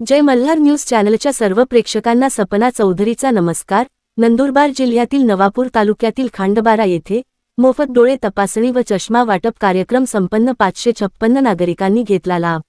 जय Malhar news चॅनलच्या सर्व प्रेक्षकांना सपना चौधरीचा नमस्कार. नंदुरबार जिल्ह्यातील नवापूर तालुक्यातील खांडबारा येथे मोफत डोळे तपासणी व चष्मा वाटप कार्यक्रम संपन्न पाचशे छप्पन्न नागरिकांनी घेतला लाभ.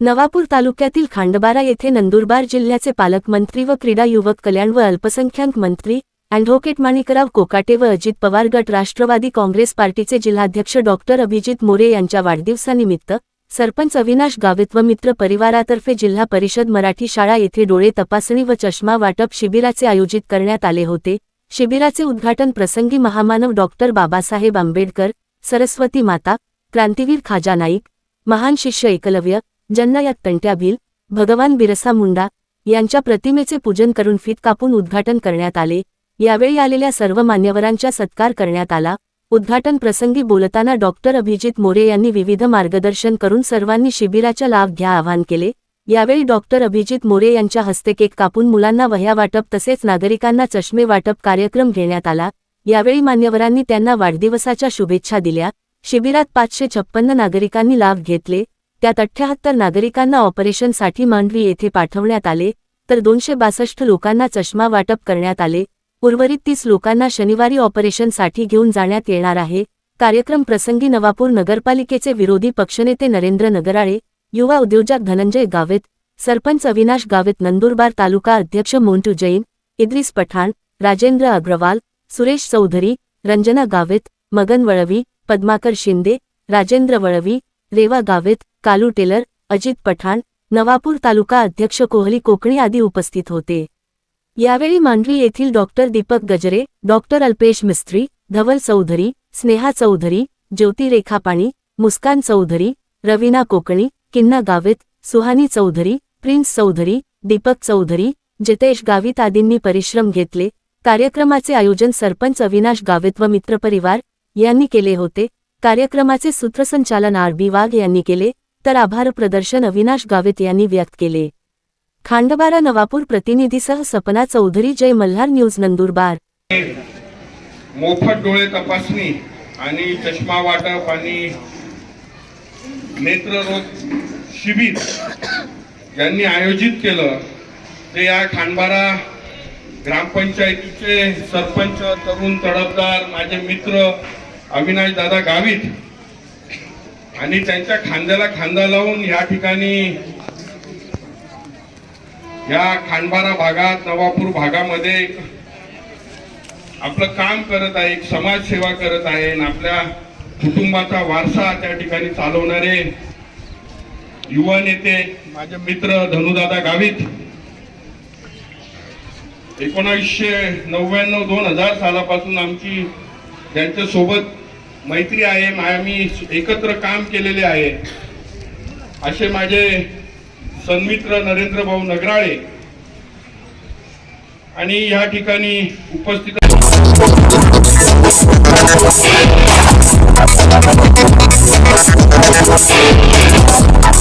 नवापूर तालुक्यातील खांडबारा येथे नंदुरबार जिल्ह्याचे पालकमंत्री व क्रीडा युवक कल्याण व अल्पसंख्याक मंत्री ॲडव्होकेट माणिकराव कोकाटे व अजित पवार गट राष्ट्रवादी काँग्रेस पार्टीचे जिल्हाध्यक्ष डॉक्टर अभिजित मोरे यांच्या वाढदिवसानिमित्त सरपंच अविनाश गावित व मित्र परिवारातर्फे जिल्हा परिषद मराठी शाळा येथे डोळे तपासणी व चष्मा वाटप शिबिराचे आयोजित करण्यात आले होते. शिबिराचे उद्घाटन प्रसंगी महामानव डॉक्टर बाबासाहेब आंबेडकर सरस्वती माता क्रांतिवीर खाजा नाईक महान शिष्य एकलव्य जन्नयात तंट्याभिल भगवान बिरसा मुंडा यांच्या प्रतिमेचे पूजन करून फीत कापून उद्घाटन करण्यात आले. यावेळी आलेल्या सर्व मान्यवरांचा सत्कार करण्यात आला. उद्घाटन प्रसंगी बोलताना डॉक्टर अभिजित मोरे यांनी विविध मार्गदर्शन करून सर्वांनी शिबिराचा लाभ घ्या आवाहन केले. यावेळी डॉक्टर अभिजित मोरे यांच्या हस्ते केक कापून मुलांना वह्या वाटप तसेच नागरिकांना चष्मे वाटप कार्यक्रम घेण्यात आला. यावेळी मान्यवरांनी त्यांना वाढदिवसाच्या शुभेच्छा दिल्या. शिबिरात पाचशे छप्पन्न नागरिकांनी लाभ घेतले. त्यात अठ्ठ्याहत्तर नागरिकांना ऑपरेशनसाठी मांडवी येथे पाठवण्यात आले. तर दोनशे बासष्ट लोकांना चष्मा वाटप करण्यात आले. उर्वरित तीस लोकांना शनिवारी ऑपरेशनसाठी घेऊन जाण्यात येणार आहे. कार्यक्रम प्रसंगी नवापूर नगरपालिकेचे विरोधी पक्षनेते नरेंद्र नगराळे युवा उद्योजक धनंजय गावित सरपंच अविनाश गावित नंदुरबार तालुका अध्यक्ष मोंटू जैन इद्रिस पठाण राजेंद्र अग्रवाल सुरेश चौधरी रंजना गावित मगन वळवी पद्माकर शिंदे राजेंद्र वळवी रेवा गावित कालू टेलर अजित पठाण नवापूर तालुका अध्यक्ष कोहली कोकणी आदी उपस्थित होते. यावेळी मांडवी येथील doctor Deepak Gajre doctor Alpesh Mistry Dhaval Chaudhari Sneha Chaudhari Jyoti Rekhapani Muskan Chaudhari Raveena Kokani Kinna Gavit Suhani Chaudhari Prince Chaudhari Deepak Chaudhari Jitesh Gavit आदींनी परिश्रम घेतले. कार्यक्रमाचे आयोजन सरपंच अविनाश गावित व मित्रपरिवार यांनी केले होते. कार्यक्रमाचे सूत्रसंचालन आर बी वाघ यांनी केले. तर आभार प्रदर्शन अविनाश गावित यांनी व्यक्त केले. खांडबारा नवापूर प्रतिनिधीसह सपना चौधरी जय मल्हार न्यूज नंदुरबार. मोफत डोळे तपासणी आणि चष्मा वाटप आणि नेत्ररोग शिबिर यांनी आयोजित केलं. ते या खांडबारा ग्रामपंचायतीचे सरपंच तरुण तडफदार माझे मित्र अविनाश दादा गावित आणि त्यांच्या खांद्याला खांदा लावून या ठिकाणी या खांडबारा भागात नवापूर भागामध्ये आपलं काम करत आहे एक समाजसेवा करत आहे आणि आपल्या कुटुंबाचा वारसा त्या ठिकाणी चालवणारे युवा नेते माझे मित्र धनुदादा गावित एकोणावीसशे नव्याण्णव दोन हजार सालापासून आमची त्यांच्यासोबत मैत्री आहे आम्ही एकत्र काम केलेले आहे. असे माझे सन्मित्र नरेंद्र भाऊ नगराळे आणि या ठिकाणी उपस्थित